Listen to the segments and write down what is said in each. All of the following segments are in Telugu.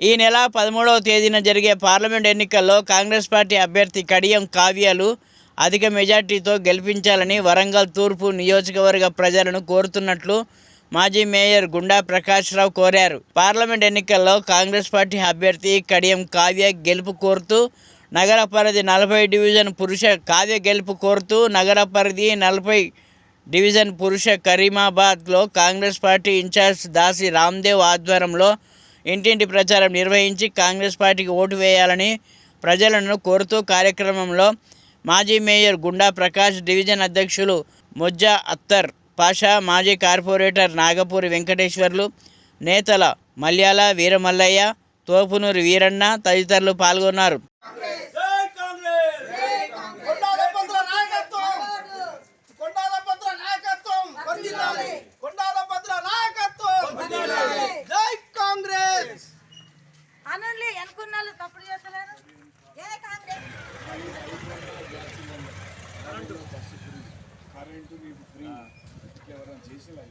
ఈ నెల పదమూడవ తేదీన జరిగే పార్లమెంట్ ఎన్నికల్లో కాంగ్రెస్ పార్టీ అభ్యర్థి కడియం కావ్యాలు అధిక మెజార్టీతో గెలిపించాలని వరంగల్ తూర్పు నియోజకవర్గ ప్రజలను కోరుతున్నట్లు మాజీ మేయర్ గుండా ప్రకాష్ రావు కోరారు. పార్లమెంట్ ఎన్నికల్లో కాంగ్రెస్ పార్టీ అభ్యర్థి కడియం కావ్య గెలుపు కోరుతూ నగర పరిధి నలభై డివిజన్ పురుష కావ్య గెలుపు కోరుతూ నగర పరిధి నలభై డివిజన్ పురుష కరీమాబాద్లో Congress party in charge Dasi Ramdev ఆధ్వర్యంలో ఇంటింటి ప్రచారం నిర్వహించి కాంగ్రెస్ పార్టీకి ఓటు వేయాలని ప్రజలను కోరుతూ కార్యక్రమంలో మాజీ మేయర్ గుండా ప్రకాష్ డివిజన్ అధ్యక్షులు మొజ్జా అత్తర్ పాషా మాజీ కార్పొరేటర్ నాగపూరి వెంకటేశ్వర్లు నేతల మల్యాల వీరమల్లయ్య తోపునూరి వీరన్న తదితరులు పాల్గొన్నారు. తప్పుడు చేస్తలేరు? ఏ కాంగ్రెస్ కరెంటు. నీకు ఫ్రీ. ఎవరైనా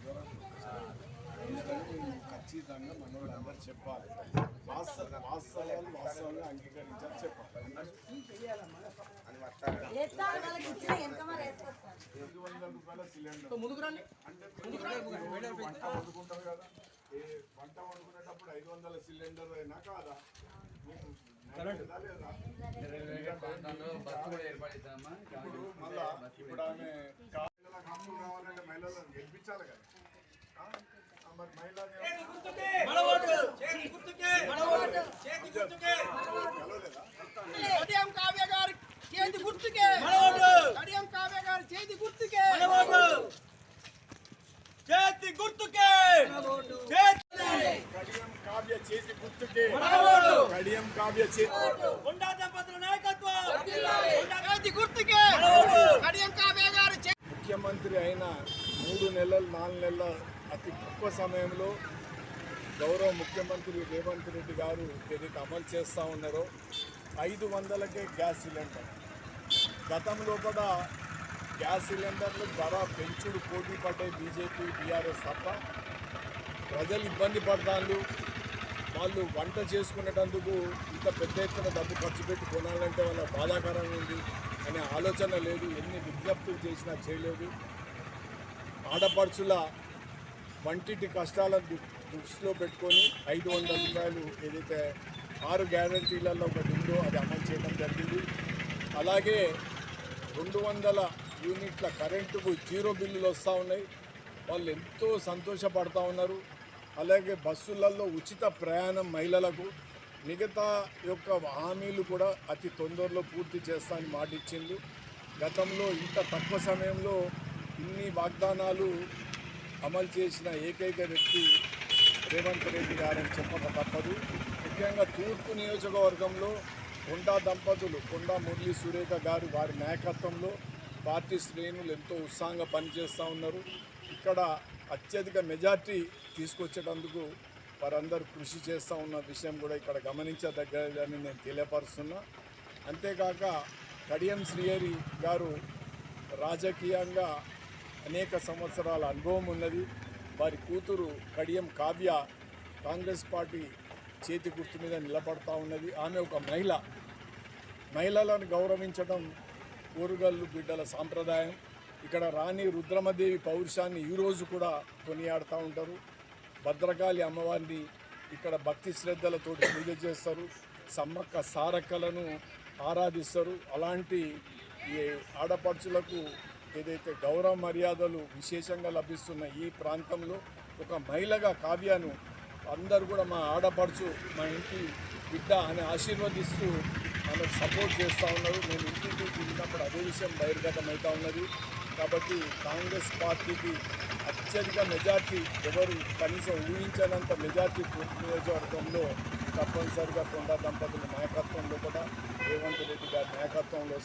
ఎవరైనా ఖచ్చితంగా మనోడు అందరు చెప్పాలి. వాస్తవ వాస్తవాలు వాస్తవంగా అంగీకరించాలి చెప్పాలి. ఐదు వందల రూపాయల సిలిండర్. అంటే వంట వండుకుంటారు కదా? ఏ వంట వండుకునేటప్పుడు ఐదు వందల సిలిండర్ అయినా కాదా? మీకు? ఇప్పుడు ఆమె మహిళలకు హక్కులు మహిళలను గెలిపించాలి కదా మరి మహిళా మన కావ్య గారి చేతి గుర్తుకే మన కడియం కావ్య గారి చేతి గుర్తుకే చేతి గుర్తుకే కడియం కావ్య చేతి గుర్తుకే. ఓటు. కడియం కావ్య చేతి కొండా దంపతుల నాయకత్వం. చేతి గుర్తుకే. కడియం కావ్య గారి చేతి ముఖ్యమంత్రి అయిన మూడు నెలలు నాలుగు నెలల అతి తక్కువ సమయంలో గౌరవ ముఖ్యమంత్రి రేవంత్ రెడ్డి గారు ఏదైతే అమలు చేస్తూ ఉన్నారో. ఐదు వందలకే గ్యాస్ సిలిండర్. గతంలో కూడా గ్యాస్ సిలిండర్లు ధర పెంచుడు పోటీ పడ్డాయి బీజేపీ బీఆర్ఎస్ తప్ప. ప్రజలు ఇబ్బంది పడతాళ్ళు. వాళ్ళు వంట చేసుకునేటందుకు ఇంత పెద్ద ఎత్తున డబ్బు ఖర్చు పెట్టి కొనాలంటే వాళ్ళ బాధాకరంగా ఉంది అనే ఆలోచన లేదు. ఎన్ని విజ్ఞప్తులు చేసినా చేయలేదు. ఆడపడుచుల వంటింటి కష్టాలను దృష్టిలో పెట్టుకొని ఐదు వందల రూపాయలు ఏదైతే ఆరు గ్యారంటీలలో ఒకటి ఉందో అది అమలు చేయడం జరిగింది. అలాగే రెండు వందల యూనిట్ల కరెంటుకు జీరో బిల్లులు వస్తూ ఉన్నాయి. వాళ్ళు ఎంతో సంతోషపడతా ఉన్నారు. అలాగే బస్సులలో ఉచిత ప్రయాణం మహిళలకు మిగతా యొక్క హామీలు కూడా అతి తొందరలో పూర్తి చేస్తానని మాటిచ్చింది గతంలో ఇంత తక్కువ సమయంలో ఇన్ని వాగ్దానాలు అమలు చేసిన ఏకైక వ్యక్తి రేవంత్ రెడ్డి గారని చెప్పక తప్పదు. ముఖ్యంగా తూర్పు నియోజకవర్గంలో కొండా దంపతులు కొండా మురళీ సురేఖ గారు వారి నాయకత్వంలో పార్టీ శ్రేణులు ఎంతో ఉత్సాహంగా పనిచేస్తూ ఉన్నారు. ఇక్కడ అత్యధిక మెజార్టీ తీసుకొచ్చేటందుకు వారందరూ కృషి చేస్తూ ఉన్న విషయం కూడా ఇక్కడ గమనించదగ్గదని నేను తెలియపరుస్తున్నా. అంతేకాక కడియం శ్రీహరి గారు రాజకీయంగా అనేక సంవత్సరాల అనుభవం ఉన్నది. వారి కూతురు కడియం కావ్య కాంగ్రెస్ పార్టీ చేతి గుర్తు మీద నిలబడతా ఉన్నది. ఆమె ఒక మహిళ. మహిళలను గౌరవించడం ఊరుగల్లు బిడ్డల సాంప్రదాయం. ఇక్కడ రాణి రుద్రమదేవి పౌరుషాన్ని ఈరోజు కూడా కొనియాడుతూ ఉంటారు. భద్రకాళి అమ్మవారిని ఇక్కడ భక్తి శ్రద్ధలతో పూజ చేస్తారు. సమ్మక్క సారక్కలను ఆరాధిస్తారు. అలాంటి ఈ ఆడపడుచులకు ఏదైతే గౌరవ మర్యాదలు విశేషంగా లభిస్తున్న ఈ ప్రాంతంలో ఒక మహిళగా కావ్యాను అందరూ కూడా మా ఆడపడుచు మా ఇంటి బిడ్డ అని ఆశీర్వదిస్తూ మనకు సపోర్ట్ చేస్తూ ఉన్నారు. నేను ఇంటికి తిరిగినప్పుడు అదే విషయం బహిర్గతం అవుతూ ఉన్నది. కాబట్టి కాంగ్రెస్ పార్టీకి అత్యధిక మెజార్టీ ఎవరు కనీసం ఊహించనంత మెజార్టీ తూర్పు నియోజకవర్గంలో తప్పనిసరిగా కొండా దంపతుల నాయకత్వంలో కూడా రేవంత్ రెడ్డి గారి నాయకత్వంలో